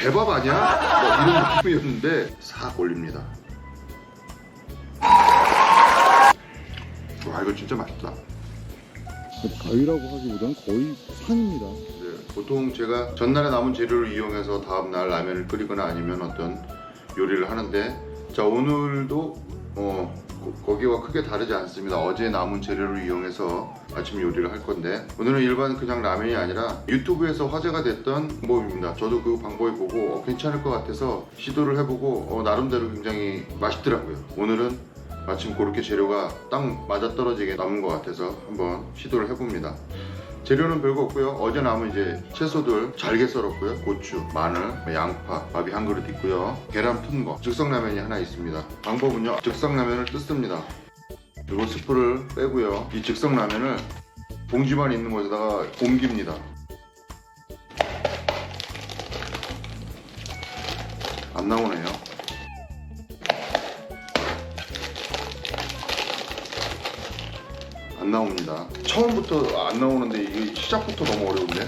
개밥 아니야? 뭐 이런 느낌이었는데 싹 올립니다. 와 이거 진짜 맛있다. 가위라고 하기보다는 거의 산입니다. 네, 보통 제가 전날에 남은 재료를 이용해서 다음날 라면을 끓이거나 아니면 어떤 요리를 하는데 자 오늘도 어, 거- 거기와 크게 다르지 않습니다. 어제 남은 재료를 이용해서 아침 요리를 할 건데 오늘은 일반 그냥 라면이 아니라 유튜브에서 화제가 됐던 방법입니다. 저도 그 방법을 보고 어, 괜찮을 것 같아서 시도를 해보고 어, 나름대로 굉장히 맛있더라고요. 오늘은 마침 그렇게 재료가 딱 맞아떨어지게 남은 것 같아서 한번 시도를 해봅니다. 재료는 별거 없고요. 어제 남은 이제 채소들 잘게 썰었고요. 고추, 마늘, 양파, 밥이 한 그릇 있고요. 계란 푼 거, 즉석라면이 하나 있습니다. 방법은요. 즉석라면을 뜯습니다. 그리고 스프를 빼고요. 이 즉석라면을 봉지만 있는 곳에다가 옮깁니다. 안 나오네요. 안 나옵니다. 처음부터 안 나오는데 이게 시작부터 너무 어려운데.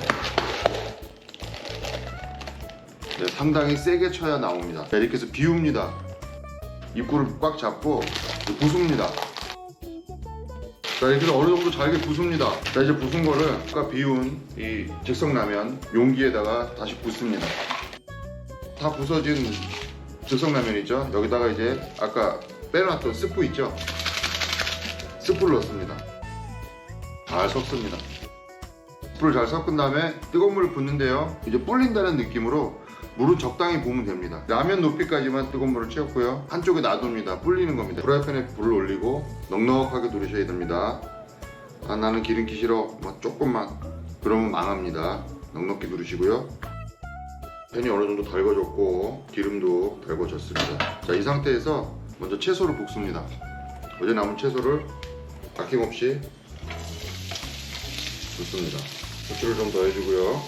네, 상당히 세게 쳐야 나옵니다. 자, 이렇게 해서 비웁니다. 입구를 꽉 잡고 부숩니다. 자, 이렇게 해서 어느 정도 잘게 부숩니다. 자, 이제 부순 거를 아까 비운 이 즉석라면 용기에다가 다시 붓습니다. 다 부서진 즉석라면이죠. 여기다가 이제 아까 빼놨던 스프 있죠. 스프를 넣습니다. 잘 섞습니다. 스프를 잘 섞은 다음에 뜨거운 물을 붓는데요. 이제 불린다는 느낌으로 물은 적당히 부으면 됩니다. 라면 높이까지만 뜨거운 물을 채웠고요. 한쪽에 놔둡니다. 불리는 겁니다. 프라이팬에 불을 올리고 넉넉하게 누르셔야 됩니다. 아, 나는 기름기 싫어. 뭐 조금만. 그러면 망합니다. 넉넉히 누르시고요. 팬이 어느 정도 달궈졌고 기름도 달궈졌습니다. 자, 이 상태에서 먼저 채소를 볶습니다. 어제 남은 채소를 아낌없이 붓습니다. 고추를 좀 더 해주고요.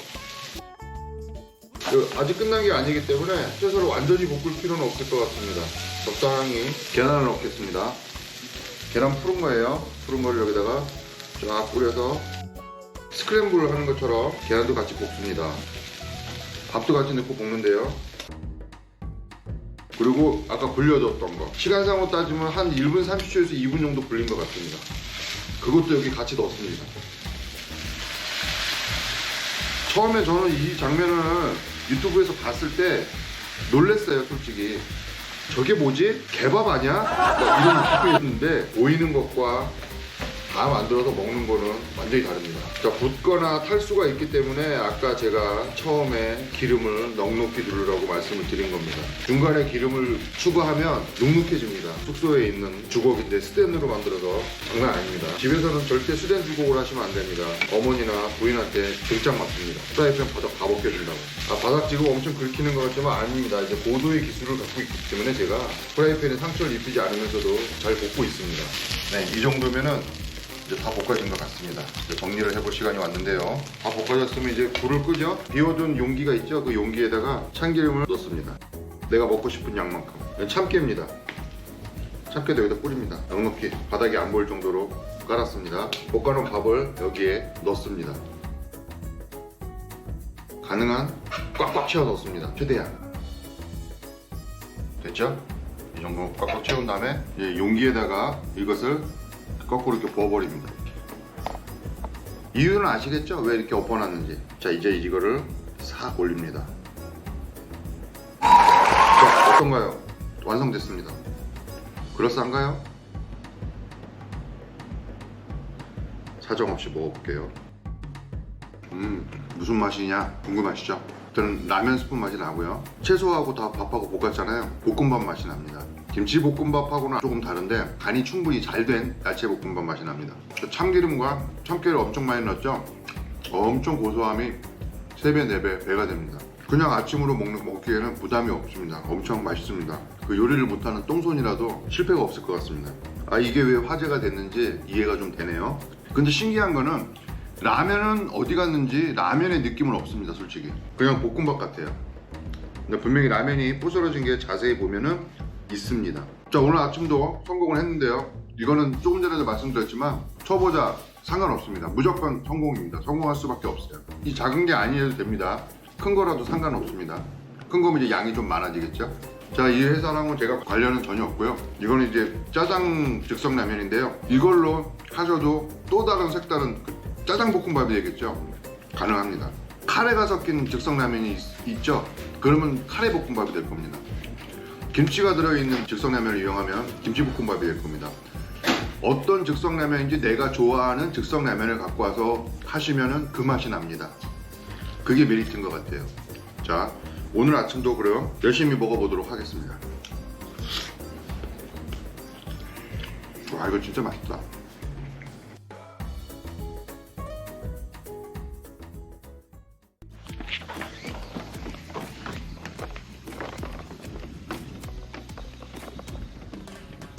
그 아직 끝난 게 아니기 때문에 채소를 완전히 볶을 필요는 없을 것 같습니다. 적당히 계란을 넣겠습니다. 계란 푸른 거예요. 푸른 거를 여기다가 쫙 뿌려서 스크램블 하는 것처럼 계란도 같이 볶습니다. 밥도 같이 넣고 볶는데요. 그리고 아까 불려줬던 거 시간상으로 따지면 한 1분 30초에서 2분 정도 불린 것 같습니다. 그것도 여기 같이 넣습니다. 처음에 저는 이 장면을 유튜브에서 봤을 때 놀랬어요, 솔직히. 저게 뭐지? 개밥 아니야? 막 이런 느낌이었는데 보이는 것과 다 만들어서 먹는 거는 완전히 다릅니다. 자, 붓거나 탈수가 있기 때문에 아까 제가 처음에 기름을 넉넉히 두르라고 말씀을 드린 겁니다. 중간에 기름을 추가하면 눅눅해집니다. 숙소에 있는 주걱인데 스텐으로 만들어서 장난 아닙니다. 집에서는 절대 수된 주걱으로 하시면 안 됩니다. 어머니나 부인한테 등짝 맞습니다. 프라이팬 바닥 다 벗겨진다고. 아, 바닥 지금 엄청 긁히는 것 같지만 아닙니다. 이제 고도의 기술을 갖고 있기 때문에 제가 프라이팬에 상처를 입히지 않으면서도 잘 볶고 있습니다. 네, 이 정도면은 이제 다 볶아진 것 같습니다. 이제 정리를 해볼 시간이 왔는데요. 다 볶아졌으면 이제 불을 끄죠. 비워둔 용기가 있죠. 그 용기에다가 참기름을 넣습니다. 내가 먹고 싶은 양만큼. 참깨입니다. 참깨도 여기다 뿌립니다. 넉넉히 바닥이 안 보일 정도로 깔았습니다. 볶아놓은 밥을 여기에 넣습니다. 가능한 꽉꽉 채워 넣습니다. 최대한. 됐죠? 이 정도 꽉꽉 채운 다음에 용기에다가 이것을 거꾸로 이렇게 부어버립니다. 이유는 아시겠죠? 왜 이렇게 엎어놨는지. 자, 이제 이거를 싹 올립니다. 자, 어떤가요? 완성됐습니다. 그럴싸한가요? 사정없이 먹어볼게요. 음, 무슨 맛이냐? 궁금하시죠? 저는 라면 스프 맛이 나고요. 채소하고 다 밥하고 볶았잖아요. 볶음밥 맛이 납니다. 김치 볶음밥하고는 조금 다른데 간이 충분히 잘 된 야채 볶음밥 맛이 납니다. 참기름과 참깨를 엄청 많이 넣었죠? 엄청 고소함이 3배, 4배, 배가 됩니다. 그냥 아침으로 먹는, 먹기에는 부담이 없습니다. 엄청 맛있습니다. 그 요리를 못하는 똥손이라도 실패가 없을 것 같습니다. 아, 이게 왜 화제가 됐는지 이해가 좀 되네요. 근데 신기한 거는 라면은 어디 갔는지 라면의 느낌은 없습니다, 솔직히. 그냥 볶음밥 같아요. 근데 분명히 라면이 부스러진 게 자세히 보면은 있습니다. 자, 오늘 아침도 성공을 했는데요. 이거는 조금 전에도 말씀드렸지만 초보자 상관없습니다. 무조건 성공입니다. 성공할 수밖에 없어요. 이 작은 게 아니어도 됩니다. 큰 거라도 상관없습니다. 큰 거면 이제 양이 좀 많아지겠죠. 자, 이 회사랑은 제가 관련은 전혀 없고요. 이거는 이제 짜장 즉석 라면인데요. 이걸로 하셔도 또 다른 색다른 그 짜장 볶음밥이 되겠죠. 가능합니다. 카레가 섞인 즉석 라면이 있- 있죠. 그러면 카레 볶음밥이 될 겁니다. 김치가 들어있는 즉석 라면을 이용하면 김치 볶음밥이 될 겁니다. 어떤 즉석 라면인지 내가 좋아하는 즉석 라면을 갖고 와서 하시면은 그 맛이 납니다. 그게 메리트인 것 같아요. 자, 오늘 아침도 그럼 열심히 먹어보도록 하겠습니다. 와, 이거 진짜 맛있다.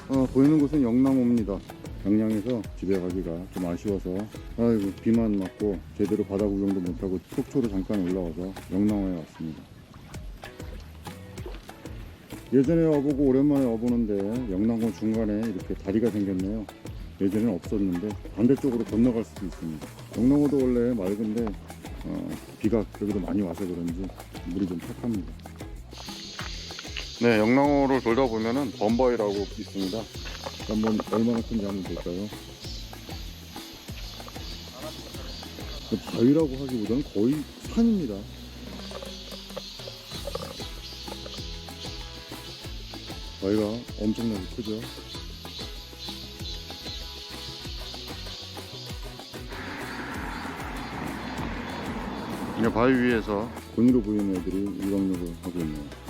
어, 보이는 곳은 영랑호입니다. 양양에서 집에 가기가 좀 아쉬워서 아이고 비만 맞고 제대로 바다 구경도 못하고 속초로 잠깐 올라와서 영랑호에 왔습니다. 예전에 와보고 오랜만에 와보는데 영랑호 중간에 이렇게 다리가 생겼네요. 예전에는 없었는데 반대쪽으로 건너갈 수도 있습니다. 영랑호도 원래 맑은데 어, 비가 여기도 많이 와서 그런지 물이 좀 탁합니다. 네, 영랑호를 돌다 보면은 범바위라고 있습니다. 한번 얼마나 큰지 한번 볼까요? 그 바위라고 하기보다는 거의 산입니다. 바위가 엄청나게 크죠. 그냥 바위 위에서 곤이로 보이는 애들이 일광욕을 하고 있네요.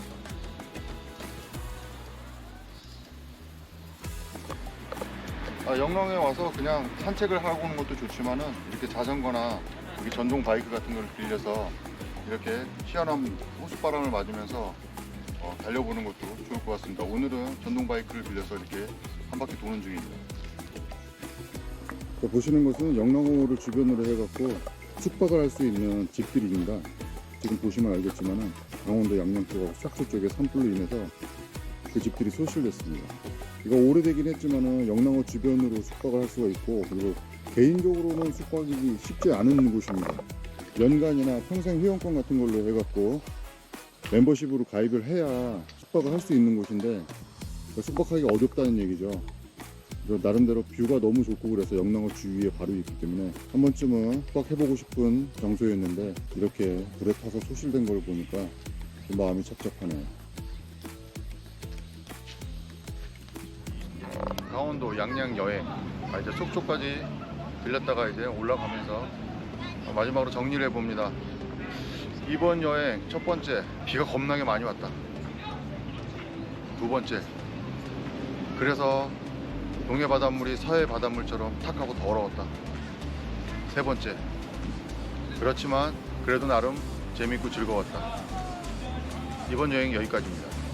아, 영랑에 와서 그냥 산책을 하고 오는 것도 좋지만은 이렇게 자전거나 여기 전동 바이크 같은 걸 빌려서 이렇게 시원한 호수바람을 맞으면서 어, 달려보는 것도 좋을 것 같습니다. 오늘은 전동 바이크를 빌려서 이렇게 한 바퀴 도는 중입니다. 보시는 것은 영랑호를 주변으로 해갖고 숙박을 할 수 있는 집들입니다. 지금 보시면 알겠지만은 강원도 양양 쪽하고 싹수 쪽에 산불로 인해서 그 집들이 소실됐습니다. 이거 오래되긴 했지만은 영랑호 주변으로 숙박을 할 수가 있고 그리고 개인적으로는 숙박이 쉽지 않은 곳입니다. 연간이나 평생 회원권 같은 걸로 해갖고 멤버십으로 가입을 해야 숙박을 할 수 있는 곳인데 숙박하기가 어렵다는 얘기죠. 나름대로 뷰가 너무 좋고 그래서 영랑호 주위에 바로 있기 때문에 한 번쯤은 숙박해보고 싶은 장소였는데 이렇게 불에 타서 소실된 걸 보니까 좀 마음이 찹찹하네요. 강원도 양양 여행 아, 이제 속초까지 들렸다가 이제 올라가면서 마지막으로 정리를 해봅니다. 이번 여행 첫 번째 비가 겁나게 많이 왔다. 두 번째 그래서 동해 바닷물이 서해 바닷물처럼 탁하고 더러웠다. 세 번째 그렇지만 그래도 나름 재밌고 즐거웠다. 이번 여행 여기까지입니다.